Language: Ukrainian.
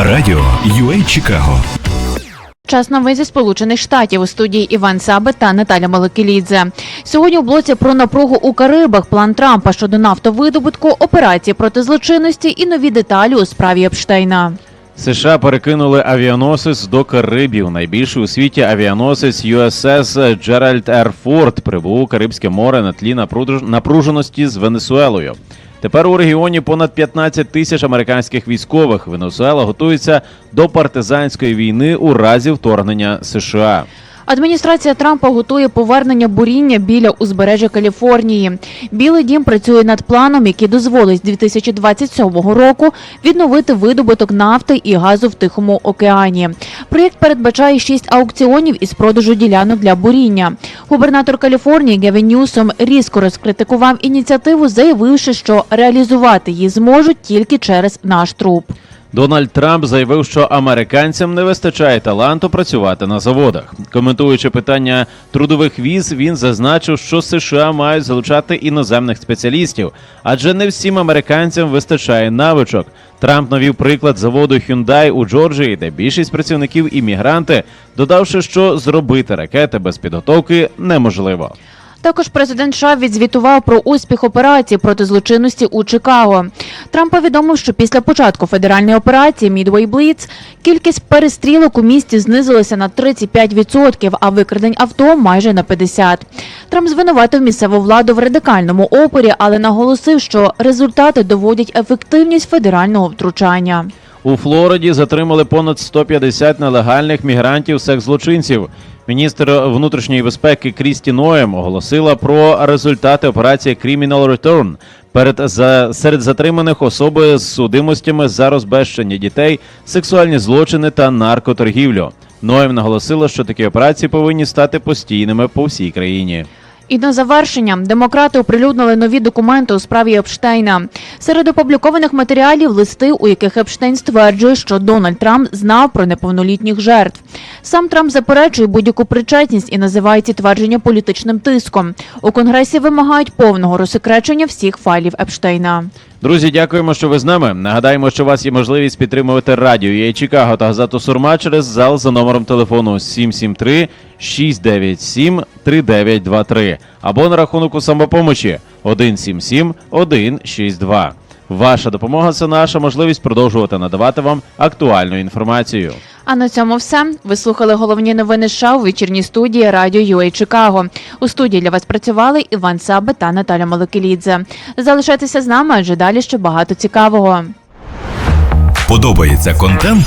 Радіо UA Чикаго. Час новин зі Сполучених Штатів у студії Іван Сабе та Наталя Маликелідзе. Сьогодні у блоці про напругу у Карибах, план Трампа щодо нафтовидобутку, операції проти злочинності і нові деталі у справі Епштейна. США перекинули авіаносець до Карибів. Найбільший у світі авіаносець USS Джеральд Р. Форд прибув у Карибське море на тлі напруженості з Венесуелою. Тепер у регіоні понад 15 тисяч американських військових. Венесуела готується до партизанської війни у разі вторгнення США. Адміністрація Трампа готує повернення буріння біля узбережжя Каліфорнії. Білий дім працює над планом, який дозволить з 2027 року відновити видобуток нафти і газу в Тихому океані. Проєкт передбачає шість аукціонів із продажу ділянок для буріння. Губернатор Каліфорнії Гевін Ньюсом різко розкритикував ініціативу, заявивши, що реалізувати її зможуть тільки через наш труп. Дональд Трамп заявив, що американцям не вистачає таланту працювати на заводах. Коментуючи питання трудових віз, він зазначив, що США мають залучати іноземних спеціалістів, адже не всім американцям вистачає навичок. Трамп навів приклад заводу Hyundai у Джорджії, де більшість працівників іммігранти, додавши, що зробити ракети без підготовки неможливо. Також президент США відзвітував про успіх операції проти злочинності у Чикаго. Трамп повідомив, що після початку федеральної операції Midway Blitz кількість перестрілок у місті знизилася на 35%, а викрадень авто майже на 50%. Трамп звинуватив місцеву владу в радикальному опорі, але наголосив, що результати доводять ефективність федерального втручання. У Флориді затримали понад 150 нелегальних мігрантів секс-злочинців. Міністр внутрішньої безпеки Крісті Ноєм оголосила про результати операції Criminal Return. Перед за серед затриманих особи з судимостями за розбещення дітей, сексуальні злочини та наркоторгівлю. Ноєм наголосила, що такі операції повинні стати постійними по всій країні. І на завершення демократи оприлюднили нові документи у справі Епштейна. Серед опублікованих матеріалів листи, у яких Епштейн стверджує, що Дональд Трамп знав про неповнолітніх жертв. Сам Трамп заперечує будь-яку причетність і називає ці твердження політичним тиском. У конгресі вимагають повного розсекречення всіх файлів Епштейна. Друзі, дякуємо, що ви з нами. Нагадаємо, що у вас є можливість підтримувати радіо «Є Чикаго та газету Сурма через зал за номером телефону 773 697 3923 або на рахунку самопомочі 177 162. Ваша допомога це наша можливість продовжувати надавати вам актуальну інформацію. А на цьому все. Ви слухали головні новини США у вечірній студії Радіо UA Чикаго. У студії для вас працювали Іван Сабе та Наталя Маликелідзе. Залишайтеся з нами, адже далі ще багато цікавого. Подобається контент?